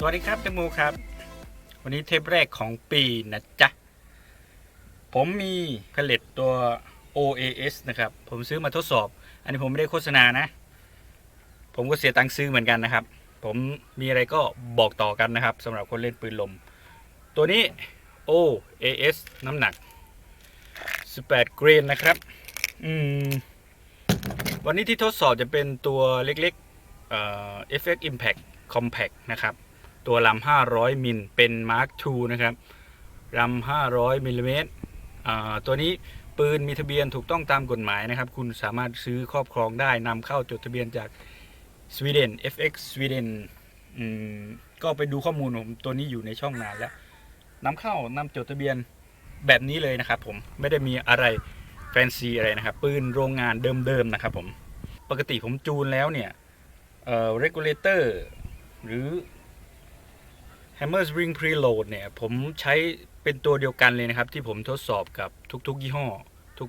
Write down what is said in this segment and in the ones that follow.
สวัสดีครับเตมูครับ วันนี้เทปแรกของปีนะจ๊ะ ผมมีผลิตตัว OAS นะครับ ผมซื้อมาทดสอบ อันนี้ผมไม่ได้โฆษณานะ ผมก็เสียตังค์ซื้อเหมือนกันนะครับ ผมมีอะไรก็บอกต่อกันนะครับสำหรับคนเล่นปืนลม ตัวนี้ OAS น้ำหนัก 18 กรนนะครับ อืม วันนี้ที่ทดสอบจะเป็นตัวเล็กๆเอ่อ FX Impact Compact นะครับ ตัวลำ500 มิลเป็น Mark II นะครับลำ500มิลลิเมตรตัวนี้ปืนมีทะเบียนถูกต้องตามกฎหมายนะครับ คุณสามารถซื้อครอบครองได้นำเข้าจดทะเบียนจากสวีเดน FX สวีเดนก็ไปดูข้อมูลผมตัวนี้อยู่ในช่องนานแล้วนำเข้านำจดทะเบียนแบบนี้เลยนะครับผมไม่ได้มีอะไรแฟนซีอะไรนะครับ ปืนโรงงานเดิมๆนะครับผม ปกติผมจูนแล้วเนี่ยเอ่อ regulator หรือ Hammer Spring Preload เนี่ย ผมใช้เป็นตัวเดียวกันเลยนะครับ ที่ผมทดสอบกับทุกๆ ยี่ห้อ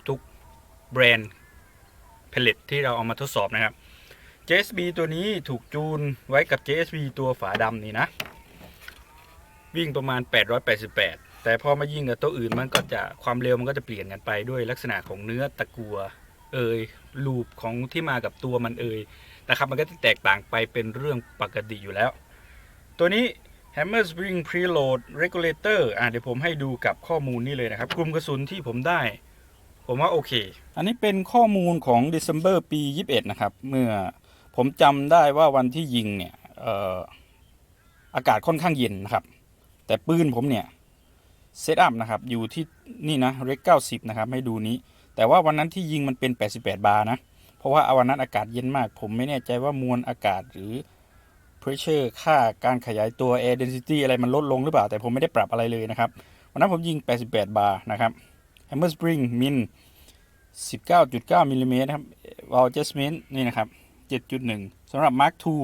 ทุกๆ แบรนด์ผลิตที่เราเอามาทดสอบนะครับ JSB ตัวนี้ถูกจูนไว้กับ JSB ตัวฝาดำนี่นะ วิ่งประมาณ 888 แต่พอมายิ่งกับตัวอื่นมันก็จะความเร็วมันก็จะเปลี่ยนกันไปด้วยลักษณะของเนื้อตะกัวเอยลูปของที่มากับตัวมันเอยนะครับมันก็จะแตกต่างไปเป็นเรื่องปกติอยู่แล้ว ตัวนี้ Hammer Spring Preload Regulator อะเดี๋ยวผมให้ดูกับข้อมูลนี่เลยนะครับ กลุ่มกระสุนที่ผมได้ ผมว่าโอเค อันนี้เป็นข้อมูลของ December ปี 21 นะครับ เมื่อผมจำได้ว่าวันที่ยิงเนี่ยเอ่ออากาศค่อนข้างเย็นนะครับ แต่ปืนผมเนี่ยเซตอัพนะครับ อยู่ที่นี่นะเรก90นะครับ ให้ดูนี้ แต่ว่าวันนั้นที่ยิงมันเป็น 88 บาร์นะ เพราะว่าวันนั้นอากาศเย็นมาก ผมไม่แน่ใจว่ามวลอากาศหรือ pressure ค่าการขยายตัว air density อะไรมันลดลงหรือเปล่า แต่ผมไม่ได้ปรับอะไรเลยนะครับ วันนั้นผมยิง 88 บาร์นะครับ hammer spring min 19.9มิลลิเมตรครับ wall adjustment นี่นะครับ 7.1สำหรับ mark II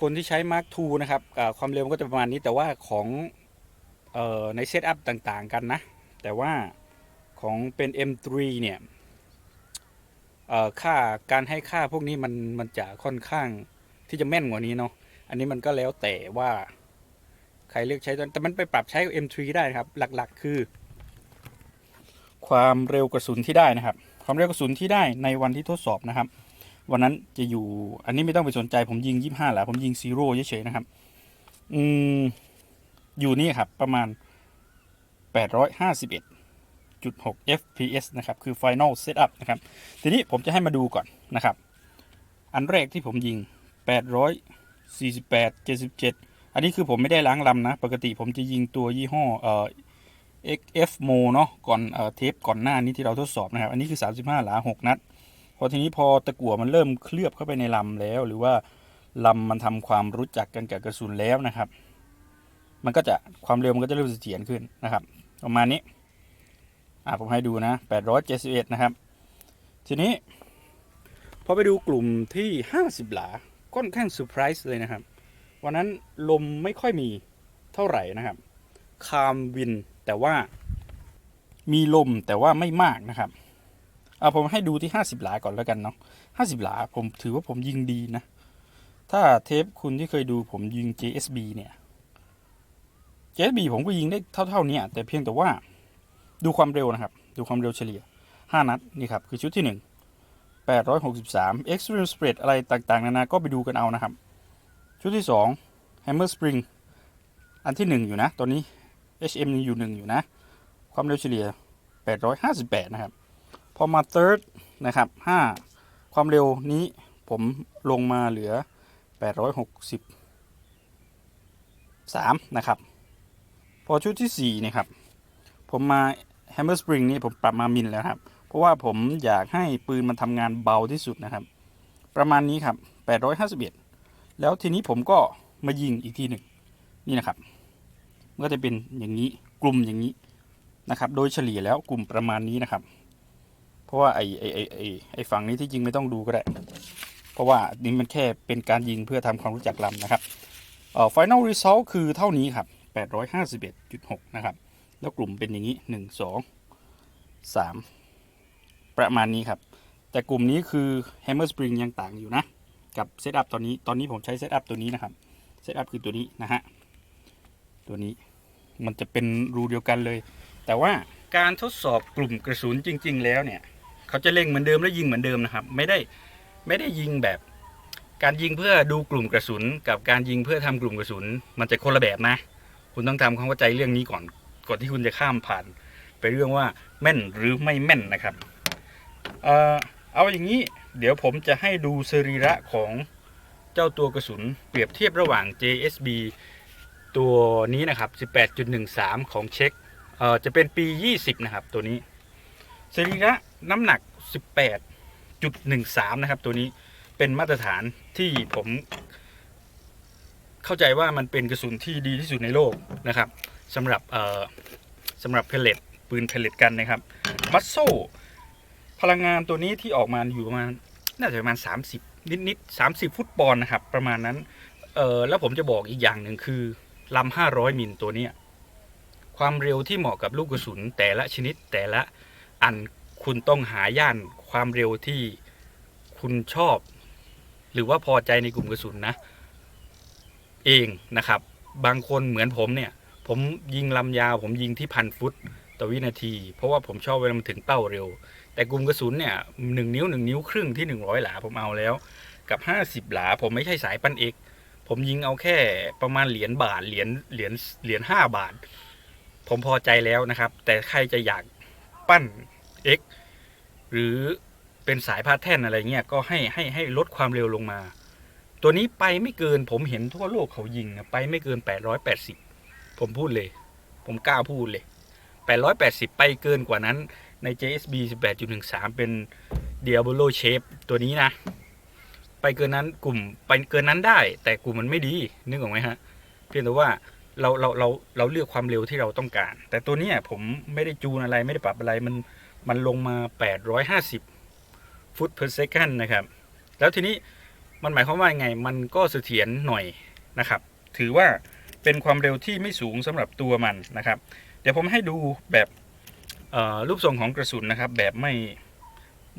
คนที่ใช้ mark II นะครับความเร็วมันก็จะประมาณนี้แต่ว่าของออในเซตอัพต่างๆ กันนะ แต่ว่าของเป็น M3 เนี่ยเอ่อค่าการให้ค่าพวกนี้มันมันจะค่อนข้าง ที่จะแม่นกว่านี้เนาะอันนี้มันก็แล้วแต่ว่า ใครเลือกใช้ตัวแต่มันไปปรับใช้กับ M3 ได้ครับ หลักๆ คือ ความเร็วกระสุนที่ได้นะครับ ความเร็วกระสุนที่ได้ในวันที่ทดสอบนะครับ วันนั้นจะอยู่อันนี้ไม่ต้องไปสนใจผมยิง 25แหละผมยิงซีโร่เฉยๆนะครับ อืมอยู่นี่ครับประมาณ 851.6 fps นะครับ คือ final setup นะครับ ทีนี้ผมจะให้มาดูก่อนนะครับ อันแรกที่ผมยิง 848 77 อันนี้คือผมไม่ได้ล้างลำนะ ปกติผมจะยิงตัวยี่ห้อเอ่อ XF Mo เนาะก่อนเอ่อเทปก่อนหน้านี้ที่เราทดสอบนะครับ อันนี้คือ 35 หลา 6 นัด พอทีนี้พอตะกั่วมันเริ่มเคลือบเข้าไปในลำแล้ว หรือว่าลำมันทำความรู้จักกันกับกระสุนแล้วนะครับ มันก็จะความเร็วมันก็จะเริ่มเสถียรขึ้นนะครับ ประมาณนี้ อ่าผมให้ดูนะ 871 นะครับ ทีนี้พอไปดูกลุ่มที่ 50 หลา ค่อนข้างเซอร์ไพรส์เลยนะครับ วันนั้นลมไม่ค่อยมีเท่าไหร่นะครับ คามวินแต่ว่ามีลมแต่ว่าไม่มากนะครับเอาผมให้ดูที่ 50 หลาก่อนแล้วกันเนาะ50 หลาผมถือว่าผมยิงดีนะ ถ้าเทปคุณที่เคยดูผมยิง JSB เนี่ย JSB ผมก็ยิงได้เท่าๆเนี้แต่เพียงแต่ว่าดูความเร็วนะครับ ดูความเร็วเฉลี่ย 5 นัดนี่ครับคือชุดที่ 1 863 Extreme Spread อะไรต่างๆ นานาก็ไปดูกันเอานะครับ ชุดที่ 2 Hammer Spring อันที่ 1 อยู่นะ ตอนนี้ HM ยังอยู่ 1 อยู่นะ ความเร็วเฉลี่ย 858 นะครับ พอมา third นะครับ 5 ความเร็วนี้ผมลงมาเหลือ 863 นะครับ พอชุดที่ 4 นะครับ ผมมา hammer spring นี่ผมปรับมามิลแล้วครับ ราะว่าผมอยากให้ปืนมันทำงานเบาที่สุดนะครับ ประมาณนี้ครับ 851 แล้วทีนี้ผมก็มายิงอีกทีหนึ่งนี่นะครับก็จะเป็นอย่างนี้กลุ่มอย่างนี้นะครับ โดยเฉลี่ยแล้วกลุ่มประมาณนี้นะครับ เพราะว่าไอไอไอไอไอฝั่งนี้ที่จริงไม่ต้องดูก็ได้ เพราะว่านี่มันแค่เป็นการยิงเพื่อทำความรู้จักลำนะครับเอ่อ final result คือเท่านี้ครับ 851.6 นะครับ แล้วกลุ่มเป็นอย่างนี้ 1 2 3 ประมาณนี้ครับ แต่กลุ่มนี้คือ hammer spring ยังต่างอยู่นะ กับเซตอัพตอนนี้ตอนนี้ผมใช้เซตอัพตัวนี้นะครับเซตอัพคือตัวนี้นะฮะตัวนี้มันจะเป็นรูเดียวกันเลย แต่ว่าการทดสอบกลุ่มกระสุนจริง ๆ แล้วเนี่ย เขาจะเล็งเหมือนเดิมและยิงเหมือนเดิมนะครับ ไม่ได้ไม่ได้ยิงแบบ การยิงเพื่อดูกลุ่มกระสุน กับการยิงเพื่อทำกลุ่มกระสุน มันจะคนละแบบนะ คุณต้องทำความเข้าใจเรื่องนี้ก่อนก่อนที่คุณจะข้ามผ่าน ไปเรื่องว่าแม่นหรือไม่แม่นนะครับ เอาอย่างนี้เดี๋ยวผมจะให้ดูสรีระของเจ้าตัวกระสุน เปรียบเทียบระหว่าง JSB ตัวนี้นะครับ 18.13 ของเช็คเอ่อจะเป็นปี 20 นะครับ ตัวนี้สรีระน้ำหนัก 18.13 นะครับ ตัวนี้เป็นมาตรฐานที่ผมเข้าใจว่ามันเป็นกระสุนที่ดีที่สุดในโลกนะครับสำหรับเอ่อสำหรับเพลเลตปืนเพลเลตกันนะครับมัสโซ พลังงานตัวนี้ที่ออกมาอยู่ประมาณน่าจะประมาณ 30 นิดๆ30ฟุตบอลนะครับ ประมาณนั้นเออแล้วผมจะบอกอีกอย่างหนึ่งคือลำ500มิลตัวเนี้ยความเร็วที่เหมาะกับลูกกระสุนแต่ละชนิดแต่ละอันคุณต้องหาย่านความเร็วที่คุณชอบ หรือว่าพอใจในกลุ่มกระสุนนะ เองนะครับ บางคนเหมือนผมเนี่ย ผมยิงลำยาว ผมยิงที่พันฟุตต่อวินาที เพราะว่าผมชอบเวลามันถึงเป้าเร็ว แต่กลุ่มกระสุนเนี่ยหนึ่งนิ้วหนึ่งนิ้วครึ่งที่หนึ่งร้อยหลาผมเอาแล้ว กับห้าสิบหลาผมไม่ใช่สายปันเอก ผมยิงเอาแค่ประมาณเหรียญบาทเหรียญเหรียญเหรียญห้าบาท ผมพอใจแล้วนะครับ แต่ใครจะอยากปั้น X หรือเป็นสายพาแท่นอะไรเงี้ยก็ให้ให้ให้ลดความเร็วลงมา ตัวนี้ไปไม่เกินผมเห็นทั่วโลกเขายิงนะไปไม่เกิน 880 ผมพูดเลย ผมกล้าพูดเลย 880 ไปเกินกว่านั้น ใน JSB 18.13 เป็น Diablo Shape ตัวนี้นะ ไปเกินนั้นกลุ่มไปเกินนั้นได้ แต่กลุ่มมันไม่ดีนึกออกไหมฮะ เพียงแต่ว่าเราเราเราเราเลือกความเร็วที่เราต้องการ แต่ตัวนี้ผมไม่ได้จูนอะไรไม่ได้ปรับอะไรมันมันลงมา 850 ฟุต per second นะครับ แล้วทีนี้มันหมายความว่าไง มันก็เสถียรหน่อยนะครับ ถือว่าเป็นความเร็วที่ไม่สูงสำหรับตัวมันนะครับ เดี๋ยวผมให้ดูแบบ รูปทรงของกระสุนนะครับ แบบไม่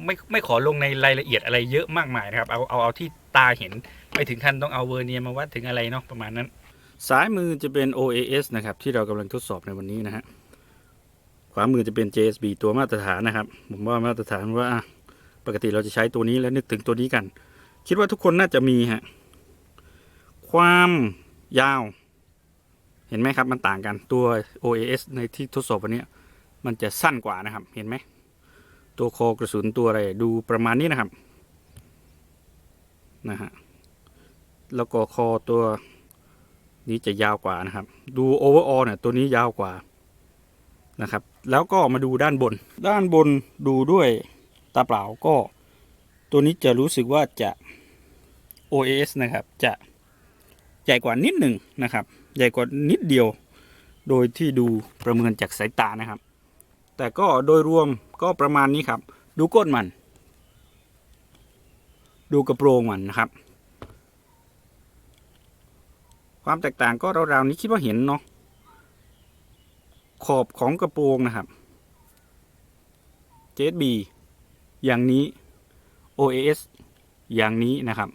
ไม่ไม่ขอลงในรายละเอียดอะไรเยอะมากมายนะครับ เอาเอาเอาที่ตาเห็นไม่ถึงขั้นต้องเอาเวอร์เนียมาวัดถึงอะไรเนาะประมาณนั้นซ้ายมือจะเป็น OAS นะครับ ที่เรากำลังทดสอบในวันนี้นะฮะขวามือจะเป็น JSB ตัวมาตรฐานนะครับ ผมว่ามาตรฐานว่าปกติเราจะใช้ตัวนี้แล้วนึกถึงตัวนี้กัน คิดว่าทุกคนน่าจะมีฮะความยาว เห็นไหมครับมันต่างกันตัว OAS ในที่ทดสอบวันนี้ มันจะสั้นกว่านะครับ เห็นไหม ตัวคอกระสุนตัวอะไรดูประมาณนี้นะครับ นะฮะ แล้วก็คอตัวนี้จะยาวกว่านะครับ ดูโอเวอร์ออเนี่ยตัวนี้ยาวกว่านะครับ แล้วก็มาดูด้านบน ด้านบนดูด้วยตาเปล่าก็ ตัวนี้จะรู้สึกว่าจะ OAS นะครับ จะใหญ่กว่านิดหนึ่งนะครับ ใหญ่กว่านิดเดียว โดยที่ดูประเมินจากสายตานะครับ แต่ก็โดยรวมก็ประมาณนี้ครับ ดูก้นมัน ดูกระโปรงมันนะครับ ความแตกต่างก็ราวๆนี้คิดว่าเห็นเนาะขอบของกระโปรงนะครับ JSB อย่างนี้ OAS อย่างนี้นะครับ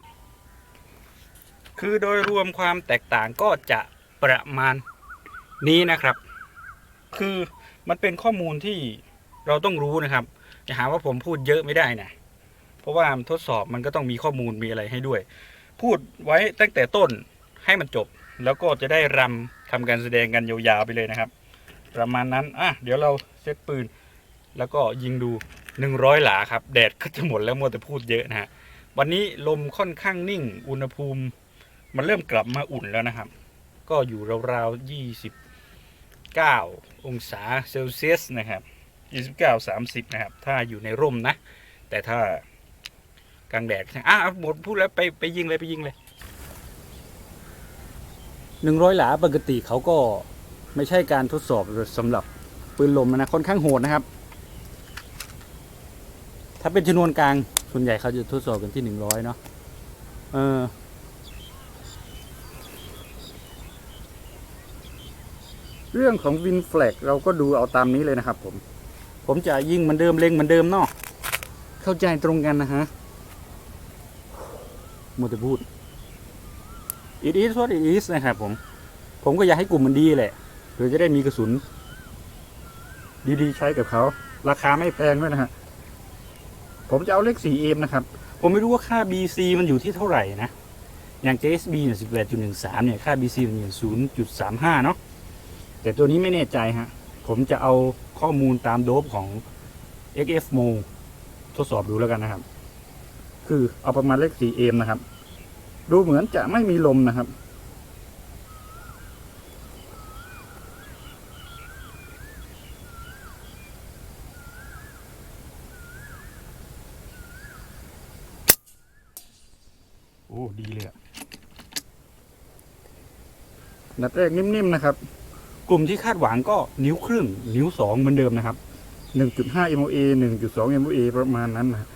คือโดยรวมความแตกต่างก็จะประมาณนี้นะครับ คือ มันเป็นข้อมูลที่เราต้องรู้นะครับจะหาว่าผมพูดเยอะไม่ได้นะเพราะว่าทดสอบมันก็ต้องมีข้อมูลมีอะไรให้ด้วย พูดไว้ตั้งแต่ต้นให้มันจบ แล้วก็จะได้รำทำการแสดงกันยาวๆไปเลยนะครับ ประมาณนั้นอะเดี๋ยวเราเซตปืน แล้วก็ยิงดู 100 หลาครับ แดดก็จะหมดแล้วมัวแต่พูดเยอะนะฮะวันนี้ลมค่อนข้างนิ่ง อุณหภูมิ มันเริ่มกลับมาอุ่นแล้วนะครับ ก็อยู่ราวๆ29 องศาเซลเซียสนะครับ29 30 นะครับ ถ้าอยู่ในร่มนะ แต่ถ้ากลางแดดอะหมดพูดแล้วไปไปยิงเลยไปยิงเลยหนึ่งร้อยหลาปกติเขาก็ไม่ใช่การทดสอบสำหรับปืนลมนะค่อนข้างโหดนะครับ ถ้าเป็นชนวนกลางส่วนใหญ่เขาจะทดสอบกันที่หนึ่งร้อยเนาะเออ เรื่องของวินแฟลกเราก็ดูเอาตามนี้เลยนะครับผม ผมจะยิงเหมือนเดิมเล็งเหมือนเดิมเนาะเข้าใจตรงกันนะฮะมัวแต่พูด it is what it is นะครับผม ผมก็อยากให้กลุ่มมันดีแหละเพื่อจะได้มีกระสุน ดีๆ ใช้กับเขา ราคาไม่แพงด้วยนะฮะ ผมจะเอาเลข 4M นะครับ ผมไม่รู้ว่าค่า BC มันอยู่ที่เท่าไหร่นะ อย่าง JSB เนี่ย18.13 เนี่ย ค่า BC มันอยู่0.35 เนาะ แต่ตัวนี้ไม่แน่ใจฮะ ผมจะเอาข้อมูลตามโดบของ XFMO ทดสอบดูแล้วกันนะครับ คือเอาประมาณเลข 4M นะครับ ดูเหมือนจะไม่มีลมนะครับ โอ้ ดีเลยอะนัดแรกนิ่มๆนะครับ กลุ่มที่คาดหวังก็นิ้วครึ่ง นิ้วสองเหมือนเดิมนะครับ 1.5 MOA 1.2 MOA ประมาณนั้นนะ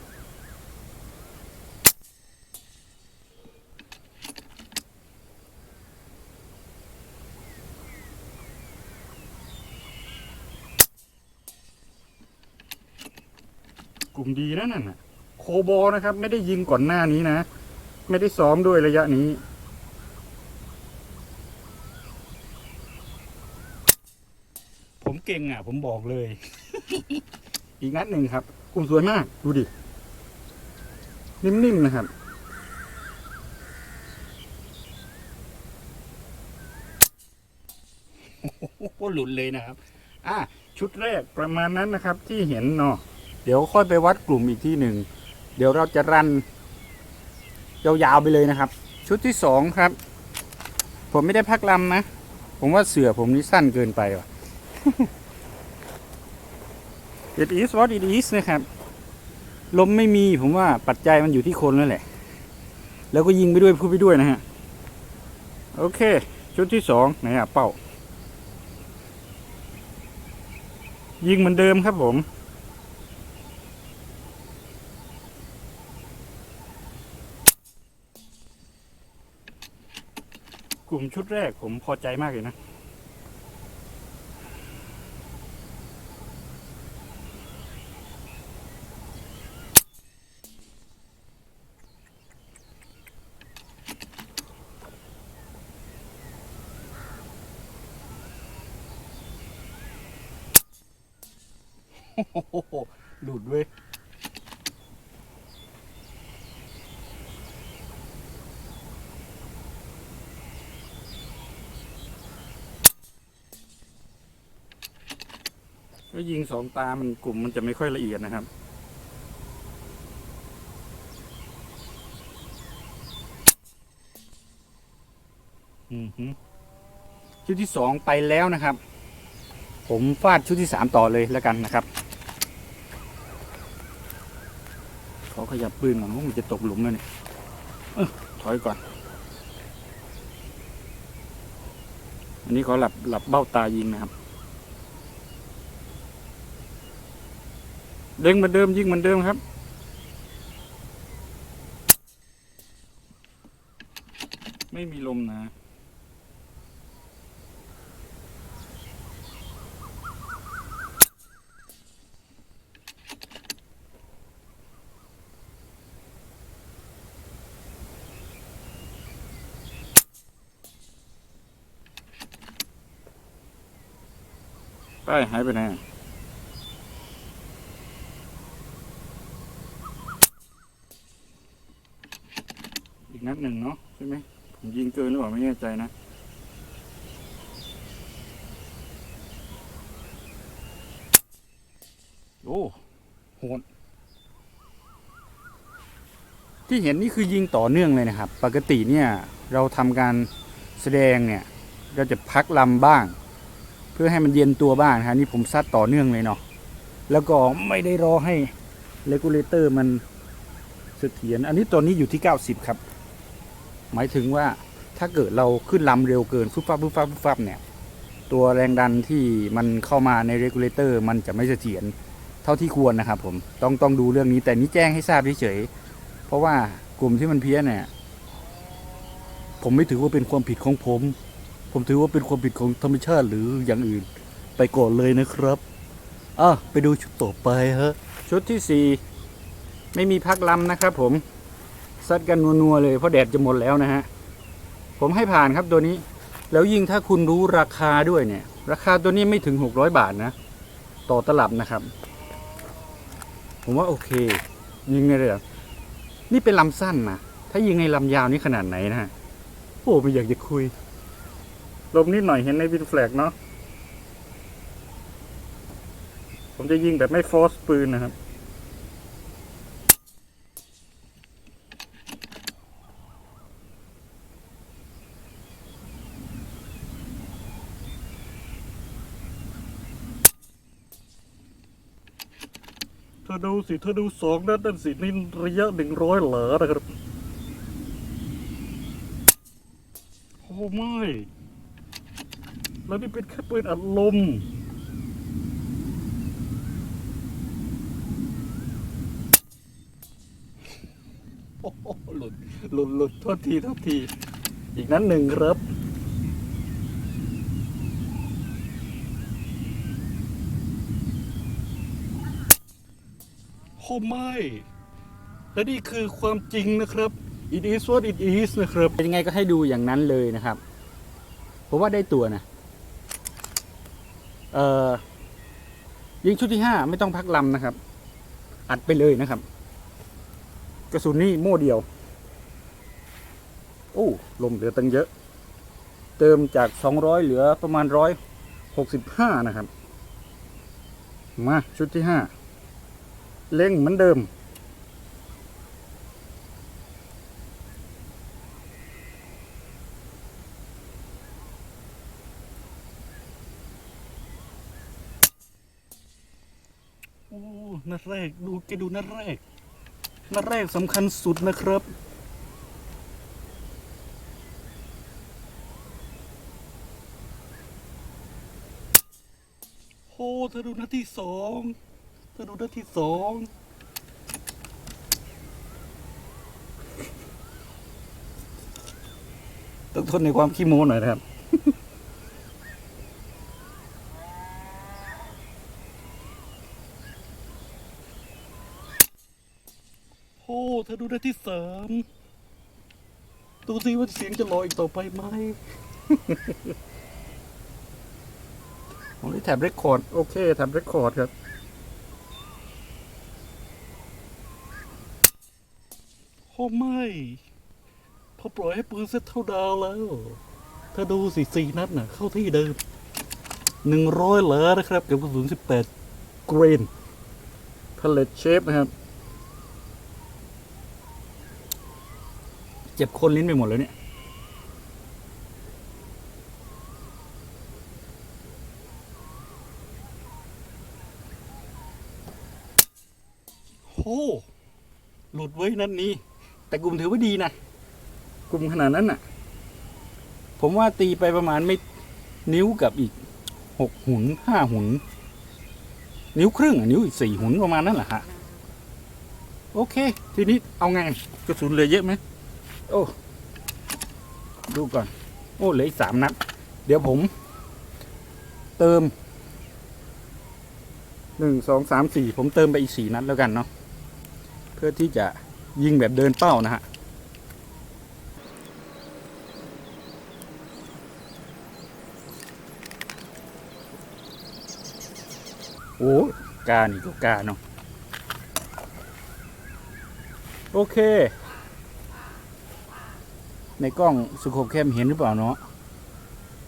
กลุ่มดีนะนั่นน่ะ โคโบนะครับ ไม่ได้ยิงก่อนหน้านี้นะ ไม่ได้ซ้อมด้วยระยะนี้ ผม เก่งอะ ผมบอกเลย อีกนัดหนึ่งครับกลุ่มสวยมาก ดูดิ นิ่มๆนะครับ โอ้โหหลุดเลยนะครับ อะชุดแรกประมาณนั้นนะครับที่เห็นเนาะเดี๋ยวค่อยไปวัดกลุ่มอีกที่หนึ่ง เดี๋ยวเราจะรันยาวๆไปเลยนะครับ ชุดที่สองครับ ผมไม่ได้พักลำนะ ผมว่าเสือผมนี่สั้นเกินไปว่ะ it is what it is นะครับ ลมไม่มีผมว่าปัจจัยมันอยู่ที่คนนั่นแหละ แล้วก็ยิงไปด้วยพูดไปด้วยนะฮะ โอเค ชุดที่สองไหนอะเป้า ยิงเหมือนเดิมครับผมกลุ่มชุดแรกผมพอใจมากเลยนะ โอ้โหหลุดเว้ย ก็ ยิงสองตามันกลุ่มมันจะไม่ค่อยละเอียดนะครับอือหือชุดที่สองไปแล้วนะครับ ผมฟาดชุดที่สามต่อเลยแล้วกันนะครับขอขยับปืนก่อนว่ามันจะตกหลุมแล้วเนี่ยเอ้อถอยก่อน อันนี้ขอหลับหลับเบ้าตายิงนะครับ ด้งเหมือนเดิมยิ่งเหมือนเดิมครับ ไม่มีลมนะป้ายหายไปไหนอะอีก นัดหนึ่งเนาะใช่ไหมผมยิงเกินหรือเปล่าไม่แน่ใจนะโอ้โหดที่เห็นนี่คือยิงต่อเนื่องเลยนะครับ ปกติเนี่ยเราทำการแสดงเนี่ยเราจะพักลำบ้าง เพื่อให้มันเย็นตัวบ้างนะฮะนี่ผมซัดต่อเนื่องเลยเนาะแล้วก็ไม่ได้รอให้เลกูเลเตอร์มันเสถียรอันนี้ตัวนี้อยู่ที่ 90 ครับ หมายถึงว่าถ้าเกิดเราขึ้นลำเร็วเกินฟุบฟับฟุบฟับฟุบฟับเนี่ย ตัวแรงดันที่มันเข้ามาในเรกูเลเตอร์มันจะไม่เสถียรเท่าที่ควรนะครับผมต้องต้องดูเรื่องนี้แต่นี้แจ้งให้ทราบเฉยๆเพราะว่ากลุ่มที่มันเพี้ยนเนี่ย ผมไม่ถือว่าเป็นความผิดของผม ผมถือว่าเป็นความผิดของธรรมชาติหรืออย่างอื่น ไปก่อนเลยนะครับอะไปดูชุดต่อไปฮะ ชุดที่สี่ไม่มีพักลำนะครับผม ซัดกันนัวๆเลยเพราะแดดจะหมดแล้วนะฮะ ผมให้ผ่านครับตัวนี้ แล้วยิ่งถ้าคุณรู้ราคาด้วยเนี่ย ราคาตัวนี้ไม่ถึง 600 บาทนะ ต่อตลับนะครับ ผมว่าโอเค ยิงเลยเหรอนี่เป็นลำสั้นนะ ถ้ายิงในลำยาวนี่ขนาดไหนนะฮะ โอ้ไม่อยากจะคุย ลมนิดหน่อยเห็นในวินแฟลกเนาะผมจะยิงแบบไม่ฟอสปืนนะครับ อดูสิเธอดูสองนัดนั่นสินี่ระยะหนึ่งร้อยเหรอนะครับ โอ้ไม่ แล้วนี่เป็นแค่ปืนอัดลมโอ้หหลุดหลุดหลุดโทษทีโทษที อีกนั้นหนึ่งครับ อ้ไม่ และนี่คือความจริงนะครับ it is what it is นะครับ เป็นยังไงก็ให้ดูอย่างนั้นเลยนะครับ ผมว่าได้ตัวนะ เอ่อ ยิงชุดที่ห้าไม่ต้องพักลำนะครับ อัดไปเลยนะครับ กระสุนนี่โม่เดียว โอ้ลมเหลือตั้งเยอะ เติมจาก 200 เหลือประมาณ 165 นะครับ มา ชุดที่ห้า เล่งเหมือนเดิม โอ้นัดแรก ดูแกดูนัดแรก นัดแรกสำคัญสุดนะครับโอ้เธอดูนัดที่สอง เธอดูนัดที่สองต้องทนในความขี้โม้หน่อยนะครับ โอ้เธอดูนัดที่สามดูสิว่าเสียงจะลอยอีกต่อไปไหม ผมได้แท็บเรคคอร์ด โอเคแท็บเรคคอร์ดครับ โอ้ไม่พอปล่อยให้ปืนเซตเท่าดาวแล้วถ้าดูสิสี่นัดน่ะ เข้าที่เดิมหนึ่งร้อยเหลือนะครับกับกระสุนสิบแปดกรีนพาเลตเชฟนะครับ เจ็บคนลิ้นไปหมดแล้วเนี่ยโอ้หลุดไว้นั่นนี้ แต่กลุ่มถือว่าดีนะกลุ่มขนาดนั้นน่ะ ผมว่าตีไปประมาณไม่นิ้วกับอีกหกหุนห้าหุน นิ้วครึ่งอะนิ้วอีกสี่หุนประมาณนั้นแหละฮะโอเค ทีนี้เอาไงกระสุนเหลือเยอะไหมโอ้ ดูก่อน โอ้เหลืออีกสามนัดเดี๋ยวผม เติมหนึ่งสองสามสี่ผมเติมไปอีกสี่นัดแล้วกันเนาะเพื่อที่จะ ยิงแบบเดินเป้านะฮะโอ้กานี่ก็กาเนาะโอเค ในกล้องสุโคปแคมเห็นหรือเปล่าเนาะ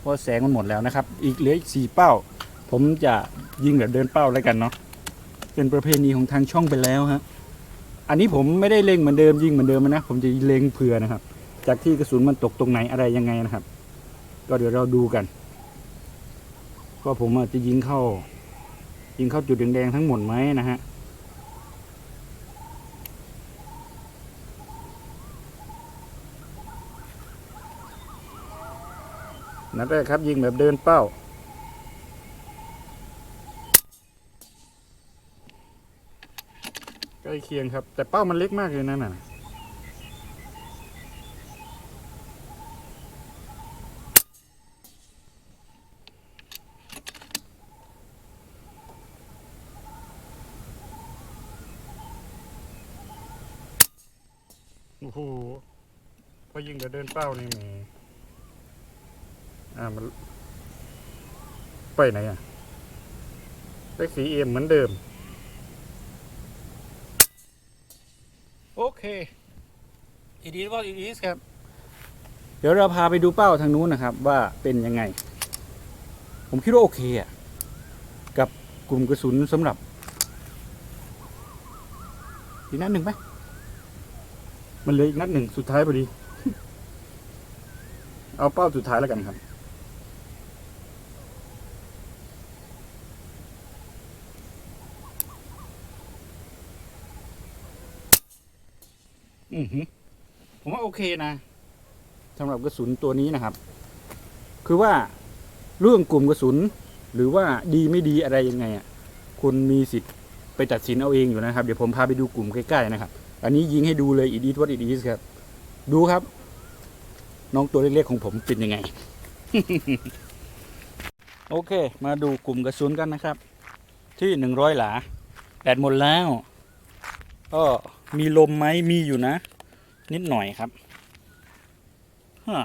เพราะแสงมันหมดแล้วนะครับ อีกเหลืออีกสี่เป้า ผมจะยิงแบบเดินเป้าแล้วกันเนาะเป็นประเพณีของทางช่องไปแล้วฮะ อันนี้ผมไม่ได้เล็งเหมือนเดิมยิงเหมือนเดิมนะผมจะเล็งเผื่อนะครับ จากที่กระสุนมันตกตรงไหนอะไรยังไงนะครับ ก็เดี๋ยวเราดูกันว่าผมจจะยิงเข้า ยิงเข้าจุดแดงๆทั้งหมดไหมนะฮะนัดแรกครับยิงแบบเดินเป้า ใก ล้เคียงครับ แต่เป้ามันเล็กมากเลยนั่นน่ะโอ้โหพอยิงแบบเดินเป้านี่แหมอ่ามันไปไหนอะเลขสีเอ็มเหมือนเดิม โอ เค it is what it is ครับ เดี๋ยวเราพาไปดูเป้าทางนู้นนะครับ ว่าเป็นยังไง ผมคิดว่าโอเคอะ กับกลุ่มกระสุนสำหรับอีกนัดหนึ่งไหมมันเหลืออีกนัดหนึ่งสุดท้ายพอดี เอาเป้าสุดท้ายแล้วกันครับ อือหือผมว่าโอเคนะสำหรับกระสุนตัวนี้นะครับ คือว่าเรื่องกลุ่มกระสุน หรือว่าดีไม่ดีอะไรยังไงอะคุณมีสิทธิ์ไปตัดสินเอาเองอยู่นะครับ เดี๋ยวผมพาไปดูกลุ่มใกล้ๆนะครับ อันนี้ยิงให้ดูเลยอีดีทวัดอีดีสครับ ดูครับ น้องตัวเล็กๆของผมเป็นยังไง โอเค มาดูกลุ่มกระสุนกันนะครับ ที่หนึ่งร้อยหลาแบตหมดแล้วก็ มีลมไหมมีอยู่นะ นิดหน่อยครับฮะ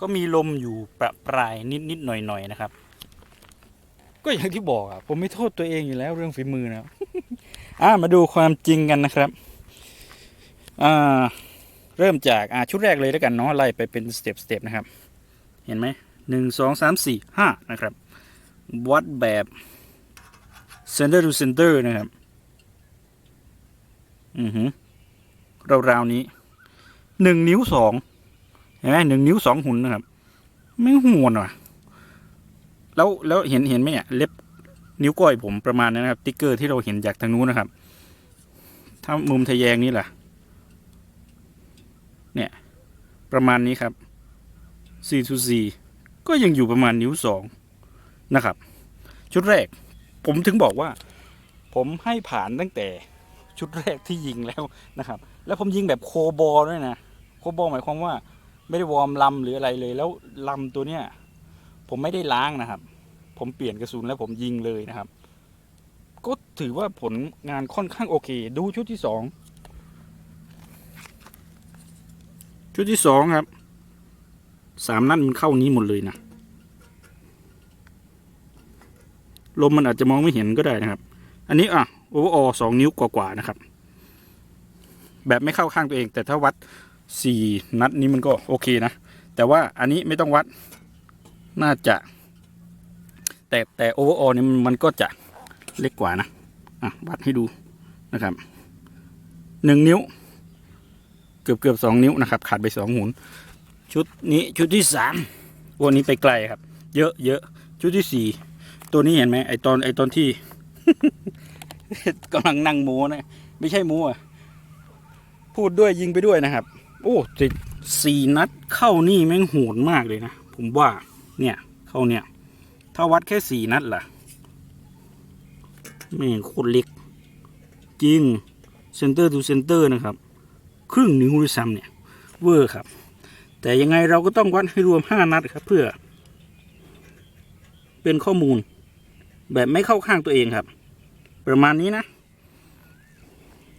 ก็มีลมอยู่ประปรายนิดนิดหน่อยหน่อยนะครับ ก็อย่างที่บอกอะผมไม่โทษตัวเองอยู่แล้วเรื่องฝีมือนะอ่ามาดูความจริงกันนะครับอ่าเริ่มจากอ่าชุดแรกเลยแล้วกันเนาะไล่ไปเป็นสเต็ปสเต็ปนะครับ เห็นไหมหนึ่งสองสามสี่ห้านะครับวัดแบบ center to center นะครับ อือหือราวๆนี้หนึ่งนิ้วสองเห็นไหมหนึ่งนิ้วสองหุ่นนะครับ ไม่ห่วนว่ะ แล้วแล้วเห็นเห็นไหมเนี่ยเล็บนิ้วก้อยผมประมาณนั้นนะครับติ๊กเกอร์ที่เราเห็นจากทางนู้นนะครับ ถ้ามุมทะแยงนี่ล่ะ เนี่ย ประมาณนี้ครับ 4 to 4ก็ยังอยู่ประมาณนิ้วสองนะครับ ชุดแรก ผมถึงบอกว่า ผมให้ผ่านตั้งแต่ ชุดแรกที่ยิงแล้วนะครับ แล้วผมยิงแบบโคบอลด้วยนะ โคบอลหมายความว่า ไม่ได้วอร์มลำหรืออะไรเลย แล้วลำตัวเนี้ยผมไม่ได้ล้างนะครับ ผมเปลี่ยนกระสุนแล้วผมยิงเลยนะครับ ก็ถือว่าผลงานค่อนข้างโอเค ดูชุดที่สองชุดที่สองครับสามนัดมันเข้านี้หมดเลยนะลมมันอาจจะมองไม่เห็นก็ได้นะครับ อันนี้อะ โอเวอร์ออสองนิ้วกว่าๆนะครับ แบบไม่เข้าข้างตัวเอง แต่ถ้าวัดสี่นัดนี้มันก็โอเคนะ แต่ว่าอันนี้ไม่ต้องวัดน่าจะ แต่แต่โอเวอร์ออนี่มันมันก็จะเล็กกว่านะอะวัดให้ดูนะครับหนึ่งนิ้ว เกือบเกือบสองนิ้วนะครับ ขาดไปสองหุนชุดนี้ชุดที่สามวันนี้ไปไกลครับ เยอะเยอะชุดที่สี่ตัวนี้เห็นไหมไอตอนไอตอนที่ กำลังนั่งโม้นะ ไม่ใช่โม้อะพูดด้วยยิงไปด้วยนะครับ โอ้ติดสี่นัดเข้านี่แม่งโหดมากเลยนะ ผมว่าเนี่ย เข้าเนี่ย ถ้าวัดแค่สี่นัดล่ะแม่งโคตรเล็ก จริงเซนเตอร์ทูเซนเตอร์นะครับ ครึ่งนิ้วด้วยซ้ำเนี่ย เวอร์ครับ แต่ยังไงเราก็ต้องวัดให้รวมห้านัดครับ เพื่อ เป็นข้อมูล แบบไม่เข้าข้างตัวเองครับ ประมาณนี้นะ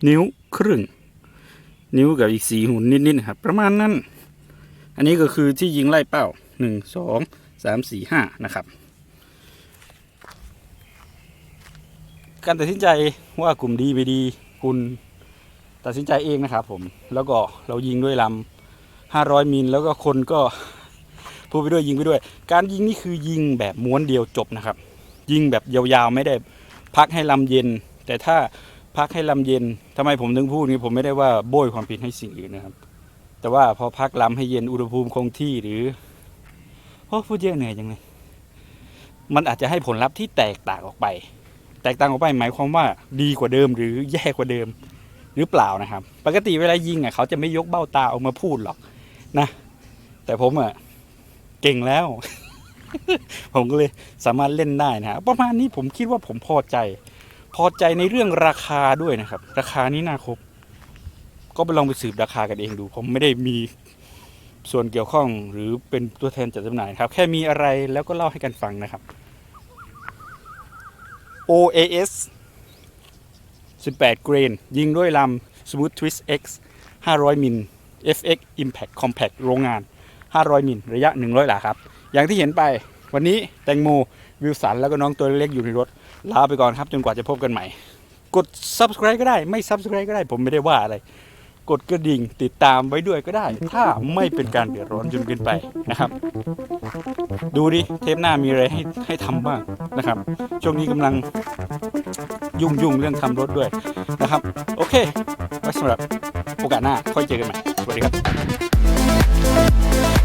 นิ้วครึ่ง นิ้วกับอีกสี่หุ่นนิดๆครับ ประมาณนั้น อันนี้ก็คือที่ยิงไล่เป้าหนึ่งสองสามสี่ห้านะครับ การตัดสินใจว่ากลุ่มดีไม่ดีคุณตัดสินใจเองนะครับผม แล้วก็เรายิงด้วยลำห้าร้อยมิลแล้วก็คนก็พูดไปด้วยยิงไปด้วย การยิงนี่คือยิงแบบม้วนเดียวจบนะครับ ยิงแบบยาวๆไม่ได้ พักให้ลำเย็น แต่ถ้าพักให้ลำเย็นทำไมผมถึงพูดนี้ผมไม่ได้ว่าโบยความผิดให้สิ่งอื่นนะครับ แต่ว่าพอพักลำให้เย็นอุณหภูมิคงที่หรือโอ้พูดเยอะเหนื่อยจังเลยมันอาจจะให้ผลลัพธ์ที่แตกต่างออกไป แตกต่างออกไปหมายความว่าดีกว่าเดิมหรือแย่กว่าเดิมหรือเปล่านะครับ ปกติเวลายิงอะเขาจะไม่ยกเบ้าตาออกมาพูดหรอกนะ แต่ผมอะเก่งแล้ว ผมก็เลยสามารถเล่นได้นะฮะประมาณนี้ผมคิดว่าผมพอใจ พอใจในเรื่องราคาด้วยนะครับ ราคานี้น่าครบ ก็ไปลองไปสืบราคากันเองดู ผมไม่ได้มีส่วนเกี่ยวข้องหรือเป็นตัวแทนจัดจำหน่ายครับ แค่มีอะไรแล้วก็เล่าให้กันฟังนะครับ OAS 18เกรนยิงด้วยลำ Smooth Twist X 500 มิล FX Impact Compact โรงงาน 500 มิล ระยะ 100 หลาครับ อย่างที่เห็นไปวันนี้แตงโมวิลสันแล้วก็น้องตัวเล็กอยู่ในรถลาไปก่อนครับ จนกว่าจะพบกันใหม่ กด subscribe ก็ได้ไม่ subscribe ก็ได้ ผมไม่ได้ว่าอะไร กดกระดิ่งติดตามไว้ด้วยก็ได้ ถ้าไม่เป็นการเดือดร้อนจนเกินไปนะครับ ดูดิ เทปหน้ามีอะไรให้ให้ทำบ้างนะครับ ช่วงนี้กำลังยุ่งยุ่งๆเรื่องทำรถด้วยนะครับ โอเค ไว้สำหรับโอกาสหน้าค่อยเจอกันใหม่ สวัสดีครับ